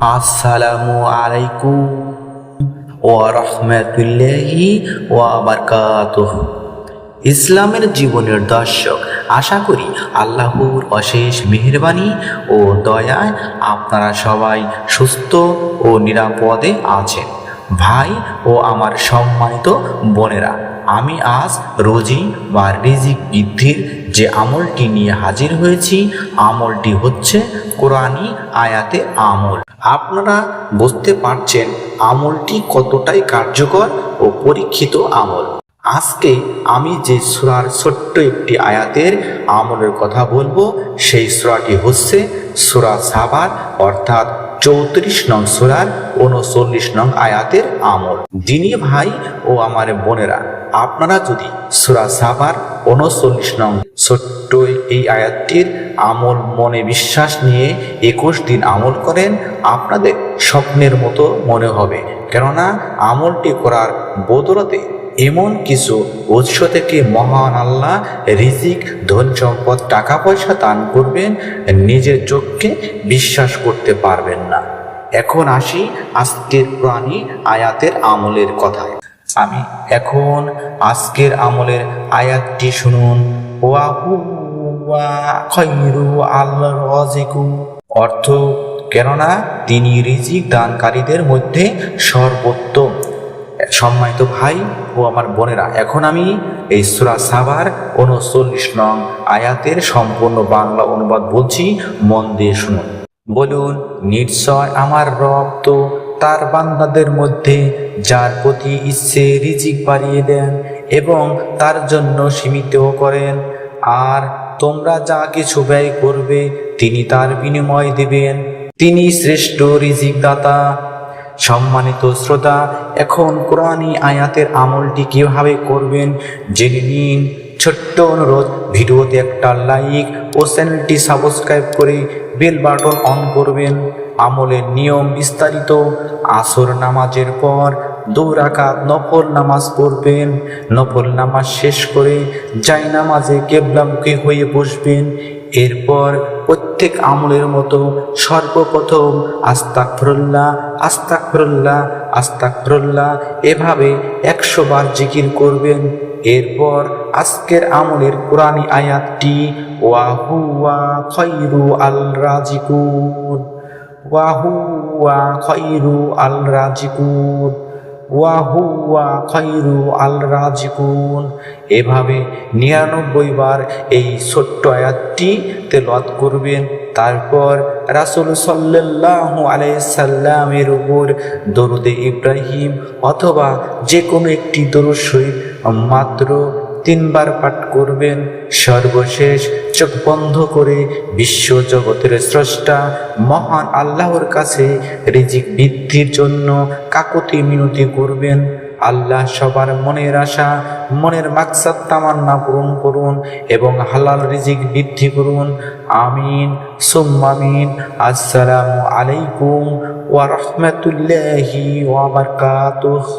আসসালামু আলাইকুম ওয়া ইসলামের জীবনের দর্শক, আশা করি আল্লাহর অশেষ মেহেরবানি ও দয়ায় আপনারা সবাই সুস্থ ও নিরাপদে আছেন। ভাই ও আমার সম্মানিত বোনেরা, আমি আজ রোজি বা রিজিক বৃদ্ধির যে আমলটি নিয়ে হাজির হয়েছি, আমলটি হচ্ছে কোরআনি আয়াতে আমল। আপনারা বুঝতে পারছেন আমলটি কতটাই কার্যকর ও পরীক্ষিত আমল। আজকে আমি যে সুরার ছোট্ট একটি আয়াতের আমলের কথা বলব, সেই সুরাটি হচ্ছে সুরা সাবার অর্থাৎ চৌত্রিশ নং সুরার উনচল্লিশ নং আয়াতের আমল। দিনী ভাই ও আমার বোনেরা আপনারা যদি সুরা সাবার উনচল্লিশ নং ছোট্ট এই আয়াতটির আমল মনে বিশ্বাস নিয়ে একুশ দিন আমল করেন, আপনাদের স্বপ্নের মতো মনে হবে। কেননা আমলটি করার বদলতে এমন কিছু উৎস থেকে মহান আল্লাহ রিজিক, ধন সম্পদ, টাকা পয়সা দান করবেন, নিজের চোখকে বিশ্বাস করতে পারবেন না। এখন আসি আজকের প্রাণী আয়াতের আমলের কথায়। আমি এখন আজকের আমলের আয়াতটি শুনুন। অর্থ, কেননা তিনি রিজিক দানকারীদের মধ্যে সর্বোত্তম। সম্মানিত ভাই ও আমার বোনেরা, এখন আমি এই সুরা সাবার উনচল্লিশ নং আয়াতের সম্পূর্ণ বাংলা অনুবাদ বলছি, মন দিয়ে শুনুন। বলুন, নিশ্চয় আমার রব তো তার বান্দাদের মধ্যে যার প্রতি ইচ্ছে রিজিক বাড়িয়ে দেন এবং তার জন্য সীমিতও করেন। আর তোমরা যা কিছু ব্যয় করবে, তিনি তার বিনিময় দেবেন। তিনি শ্রেষ্ঠ রিজিক দাতা সম্মানিত শ্রোতা, এখন কোরআনী আয়াতের আমলটি কীভাবে করবেন জেনে নিন। ছোট্ট অনুরোধ, ভিডিওতে একটা লাইক ও চ্যানেলটি সাবস্ক্রাইব করে বেল বাটন অন করবেন। আমলের নিয়ম বিস্তারিত। আসর নামাজের পর দু রাকাত নফল নামাজ পড়বেন। নফল নামাজ শেষ করে যাই নামাজে কেবলামুখী হয়ে বসবেন। এরপর প্রত্যেক আমলের মতো সর্বপ্রথম আস্তাকফরুল্লাহ আস্তাকফরুল্লাহ আস্তাকফরুল্লাহ এভাবে একশো বার জিকির করবেন। এরপর আজকের আমলের কোরআনী আয়াতটি ওয়াহুয়া খৈরু আল রাজিকুন। ওয়াহুয়া খৈরু আল রাজিকুন। ওয়াহুয়া খৈরু আল রাজিকুন। এভাবে নিরানব্বই বার এই ছোট্ট আয়াতটি তেলাওয়াত করবেন। তারপর রাসুল সাল্লাহ আলাইসাল্লামের উপর দরুদে ইব্রাহিম অথবা যে কোনো একটি দরুদ মাত্র তিনবার পাঠ করবেন। সর্বশেষ চোখ বন্ধ করে বিশ্ব জগতের স্রষ্টা, মহান আল্লাহর কাছে রিজিক বৃদ্ধির জন্য কাকতি মিনতি করবেন। আল্লাহ সবার মনের আশা, মনের মাকসাদ তামান্না পূরণ করুন এবং হালাল রিজিক বৃদ্ধি করুন। আমিন সুম্মামিন আসসালামু আলাইকুম ওয়া বারাকাতুহু।